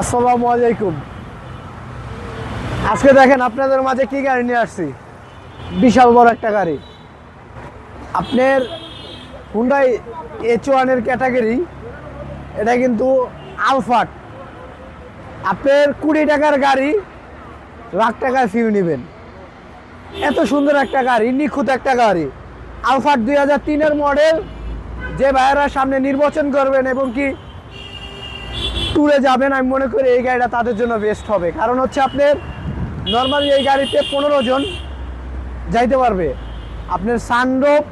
আসসালামু আলাইকুম। আজকে দেখেন আপনাদের মাঝে কি গাড়ি নিয়ে আসছি? বিশাল বড় একটা গাড়ি। আপনার হুন্ডাই এইচ ওয়ানের ক্যাটাগরি এটা কিন্তু আলফাট আপনার কুড়ি টাকার গাড়ি, লাখ টাকায় ফিউ নেবেন। এত সুন্দর একটা গাড়ি, নিখুঁত একটা গাড়ি। আলফাট দুই হাজার তিনের মডেল যে ভাইয়েরা সামনে নির্বাচন করবেন এবং কি ট্যুরে যাবেন, আমি মনে করি এই গাড়িটা তাদের জন্য বেস্ট হবে। কারণ হচ্ছে আপনার নর্মালি এই গাড়িতে পনেরো জন যাইতে পারবে। আপনার সানরোপ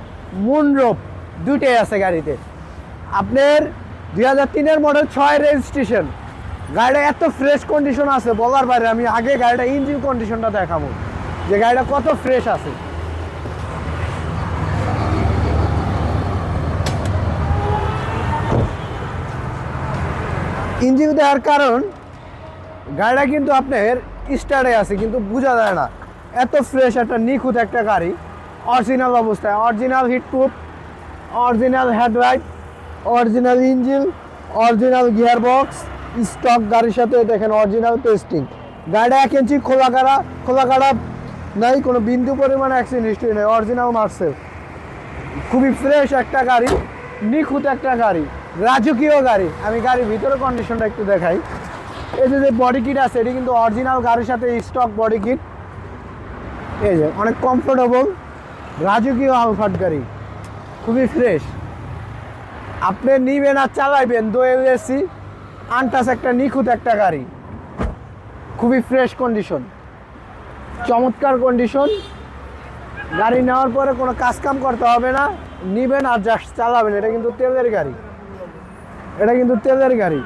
মুনরোপ দুইটাই আছে গাড়িতে। আপনার দুই হাজার তিনের মডেল ছয় রেজিস্ট্রেশন গাড়িটা এত ফ্রেশ কন্ডিশন আছে, বলার বাইরে আমি আগে গাড়িটা ইঞ্জিন কন্ডিশনটা দেখাবো। যে গাড়িটা কত ফ্রেশ আছে। ইঞ্জিন দেওয়ার কারণ, গাড়িটা কিন্তু আপনার স্টার্টে আছে, কিন্তু বোঝা যায় না। এত ফ্রেশ একটা নিখুঁত একটা গাড়ি অরিজিনাল অবস্থায়। Original heat proof original headlight original engine original gear box stock গাড়ির সাথে দেখেন অরিজিনাল টেস্টিং গাড়িটা এক ইঞ্চি খোলা কাড়া খোলা কাড়া নাই, কোনো বিন্দু পরিমাণ অ্যাক্সিডেন্ট হিস্ট্রি নেই অরিজিনাল মার্সেল খুবই ফ্রেশ একটা গাড়ি। নিখুঁত একটা গাড়ি, রাজকীয় গাড়ি। আমি গাড়ির ভিতরে কন্ডিশনটা একটু দেখাই। এই যে যে বডি কিট আছে, এটি কিন্তু অরিজিনাল গাড়ির সাথে স্টক বডি কিট এই যে, অনেক কমফোর্টেবল রাজকীয় আলফাট গাড়ি, খুবই ফ্রেশ আপনি নিবেন আর চালাইবেন, দোয়েল এসি, আনটাস একটা, নিখুঁত একটা গাড়ি। খুবই ফ্রেশ কন্ডিশন চমৎকার কন্ডিশন গাড়ি নেওয়ার পরে কোনো কাজ কাম করতে হবে না। নিবেন আর জাস্ট চালাবেন, এটা কিন্তু তেলের গাড়ি। এটা কিন্তু তেলের গাড়ি।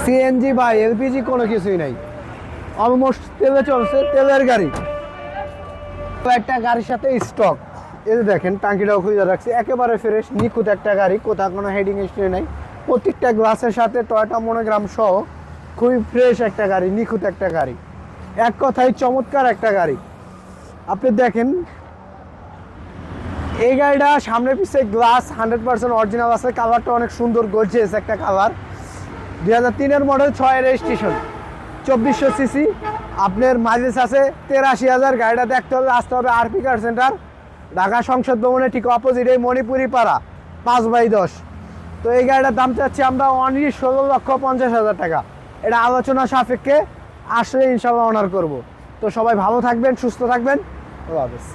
সিএনজি বা এলপিজি কোনো কিছুই নাই। অলমোস্ট তেলে চলছে, তেলের গাড়ি। একটা গাড়ির সাথে স্টক এই যে দেখেন, টাঙ্কিটাও খুঁজে রাখছি। একেবারে ফ্রেশ নিখুঁত একটা গাড়ি, কোথাও কোনো হেডিং হিস্ট্রি নেই। প্রত্যেকটা গ্লাসের সাথে টয়টা মনোগ্রাম সহ খুবই ফ্রেশ একটা গাড়ি, নিখুঁত একটা গাড়ি। এক কথায় চমৎকার একটা গাড়ি। আপনি দেখেন এই গাড়িটা সামনে পিছিয়ে গ্লাস হান্ড্রেড পার্সেন্ট অরিজিনাল আছে। কালারটা অনেক সুন্দর গর্জিয়াস একটা কালার। দুই হাজার তিনের মডেল ছয় রেজিস্ট্রেশন চব্বিশশো সিসি আপনার মাইলেজ আছে তেরাশি হাজার। গাড়িটা দেখতে হবে, আসতে হবে আরপি কার সেন্টার ঢাকা সংসদ ভবনের ঠিক অপোজিট এই মণিপুরি পাড়া পাঁচ বাই দশ। তো এই গাড়িটার দাম চাচ্ছি আমরা অনলি ষোলো লক্ষ পঞ্চাশ হাজার টাকা। এটা আলোচনা সাপেক্ষে আসলে ইনশাল্লাহ অনার করব। তো সবাই ভালো থাকবেন, সুস্থ থাকবেন। আল্লাহ হাফেজ।